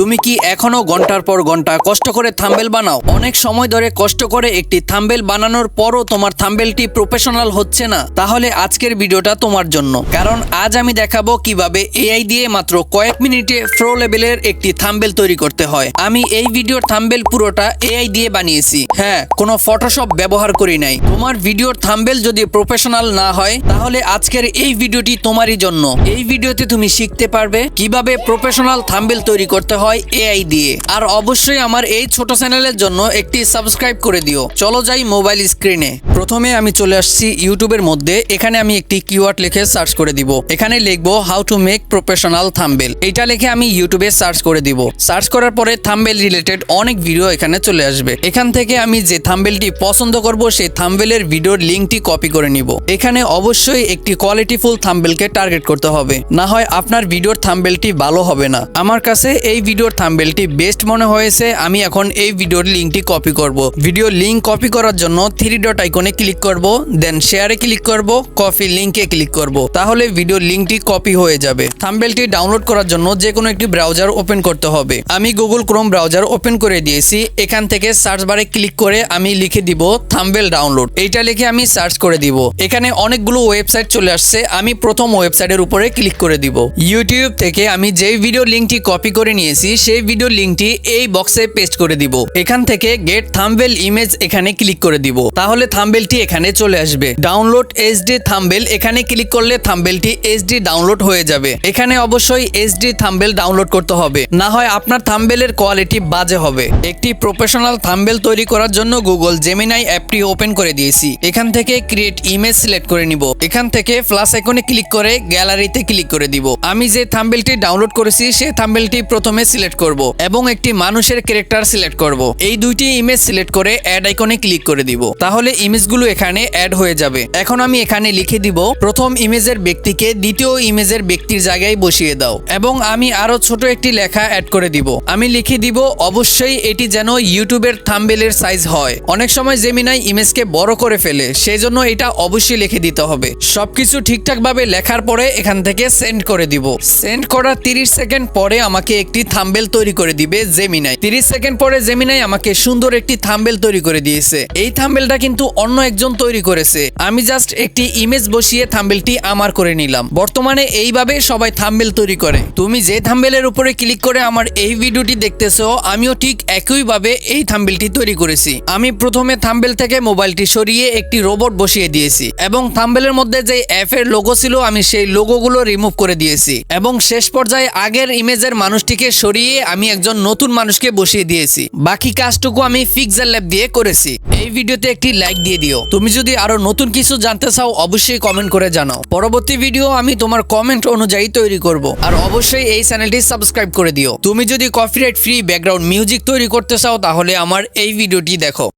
তুমি কি এখনও ঘণ্টার পর ঘণ্টা কষ্ট করে থাম্বেল বানাও? অনেক সময় ধরে কষ্ট করে একটি থাম্বেল বানানোর পরও তোমার থাম্বেলটি প্রফেশনাল হচ্ছে না। তাহলে আজকের ভিডিওটা তোমার জন্য। কারণ আজ আমি দেখাবো কীভাবে এআই দিয়ে মাত্র কয়েক মিনিটে প্রো লেভেলের একটি থাম্বেল তৈরি করতে হয়। আমি এই ভিডিওর থাম্বেল পুরোটা এআই দিয়ে বানিয়েছি। হ্যাঁ কোনো ফটোশপ ব্যবহার করি নাই। তোমার ভিডিওর থাম্বেল যদি প্রফেশনাল না হয়, তাহলে আজকের এই ভিডিওটি তোমারই জন্য। এই ভিডিওতে তুমি শিখতে পারবে কীভাবে প্রফেশনাল থাম্বেল তৈরি করতে হয় এআই দিয়ে। আর অবশ্যই আমার এই ছোট চ্যানেলের জন্য একটি সাবস্ক্রাইব করে দিও। চলো যাই মোবাইল স্ক্রিনে। প্রথমে আমি চলে আসছি ইউটিউবের মধ্যে। এখানে আমি একটি কিওয়ার্ড লিখে সার্চ করে দিব। এখানে লিখব how to make professional thumbnail এটা লিখে আমি ইউটিউবে সার্চ করে দিব। সার্চ করার পরে থাম্বেল রিলেটেড অনেক ভিডিও এখানে চলে আসবে। এখান থেকে আমি যে থাম্বেলটি পছন্দ করব, সেই থাম্বেলের ভিডিওর লিঙ্কটি কপি করে নিব। এখানে অবশ্যই একটি কোয়ালিটিফুল থাম্বেলকে টার্গেট করতে হবে। না হয় আপনার ভিডিওর থাম্বেলটি ভালো হবে না। আমার কাছে এই ভিডিওর থাম্বেলটি বেস্ট মনে হয়েছে, আমি এখন এই ভিডিওর লিঙ্কটি কপি করব। ভিডিও লিঙ্ক কপি করার জন্য থ্রি ডট আইকনে ক্লিক করব দেন শেয়ারে ক্লিক করব কপি লিঙ্কে ক্লিক করব। তাহলে ভিডিওর লিঙ্কটি কপি হয়ে যাবে। থাম্বেলটি ডাউনলোড করার জন্য যে কোনো একটি ব্রাউজার ওপেন করতে হবে। আমি গুগল ক্রোম ব্রাউজার ওপেন করে দিয়েছি, এখান থেকে সার্চ বারে ক্লিক করে আমি লিখে দিব থাম্বেল ডাউনলোড এইটা লিখে আমি সার্চ করে দিব। এখানে অনেকগুলো ওয়েবসাইট চলে আসছে, আমি প্রথম ওয়েবসাইটের উপরে ক্লিক করে দিব। ইউটিউব থেকে আমি যেই ভিডিও লিঙ্কটি কপি করে নিয়েছি সেই ভিডিও লিঙ্কটি এই বক্সে পেস্ট করে দিব। এখান থেকে গেট থাম্বেল ইমেজ এখানে ক্লিক করে দিব। তাহলে থাম্বেলটি এখানে চলে আসবে। ডাউনলোড এইচডি থাম্বেল এখানে ক্লিক করলে থাম্বেলটি এইচডি ডাউনলোড হয়ে যাবে। এখানে অবশ্যই এইচডি থাম্বেল ডাউনলোড করতে হবে। না হয় আপনার থাম্বেলের কোয়ালিটি বাজে হবে। একটি প্রফেশনাল থাম্বেল তৈরি করার জন্য গুগল জেমিনাই অ্যাপটি ওপেন করে দিয়েছি। এখান থেকে ক্রিয়েট ইমেজ সিলেক্ট করে নিব। এখান থেকে প্লাস আইকনে ক্লিক করে গ্যালারিতে ক্লিক করে দিব। আমি যে থাম্বেলটি ডাউনলোড করেছি সেই থাম্বেলটি প্রথমে সিলেক্ট করব এবং একটি মানুষের ক্যারেক্টার সিলেক্ট করব। এই দুইটি ইমেজ সিলেক্ট করে অ্যাড আইকনে ক্লিক করে দিব। তাহলে ইমেজগুলো এখানে অ্যাড হয়ে যাবে। এখন আমি এখানে লিখে দিব, প্রথম ইমেজের ব্যক্তিকে দ্বিতীয় ইমেজের ব্যক্তির জায়গায় বসিয়ে দাও এবং আমি আরও ছোট একটি লেখা অ্যাড করে দিব। আমি লিখে দিব, অবশ্যই এটি যেন ইউটিউবের থাম্বেলের সাইজ হয়। অনেক সময় জেমিনাই ইমেজকে বড় করে ফেলে সেই জন্য এটা অবশ্যই লিখে দিতে হবে। সবকিছু ঠিকঠাক ভাবে লেখার পরে এখান থেকে সেন্ড করে দিব। সেন্ড করার 30 সেকেন্ড পরে আমাকে একটি থাম্বেল তৈরি করে দিবে জেমিনাই 30 সেকেন্ড পরে জেমিনাই আমাকে সুন্দর একটি থাম্বেল তৈরি করে দিয়েছে। এই থাম্বেলটা কিন্তু অন্য একজন তৈরি করেছে। আমি জাস্ট একটি ইমেজ বসিয়ে থাম্বেলটি আমার করে নিলাম। বর্তমানে এইভাবে সবাই থাম্বেল তৈরি করে। তুমি যে থাম্বেলের উপরে ক্লিক করে আমার এই ভিডিওটি দেখতেছো, আমিও ঠিক একইভাবে এই থাম্বেলটি তৈরি করেছি। আমি প্রথমে থাম্বেল থেকে মোবাইলটি সরিয়ে একটি রোবট বসিয়ে দিয়েছি এবং থাম্বেলের মধ্যে যে অ্যাপের লোগো ছিল, আমি সেই লোগোগুলো রিমুভ করে দিয়েছি। এবং শেষ পর্যায়ে আগের ইমেজের মানুষটিকে সরিয়ে আমি একজন নতুন মানুষকে বসিয়ে দিয়েছি। বাকি কাজটুকু আমি ফিক্সার ল্যাব দিয়ে করেছি। এই ভিডিওতে একটি লাইক দিয়ে দিও। তুমি যদি আরও নতুন কিছু জানতে চাও, অবশ্যই কমেন্ট করে জানাও। পরবর্তী ভিডিও আমি তোমার কমেন্ট অনুযায়ী তৈরি করব। আর অবশ্যই এই চ্যানেলটি সাবস্ক্রাইব করে দিও। তুমি যদি কপিরাইট ফ্রি ব্যাকগ্রাউন্ড মিউজিক তৈরি করতে চাও, তাহলে আমার এই ভিডিওটি দেখো।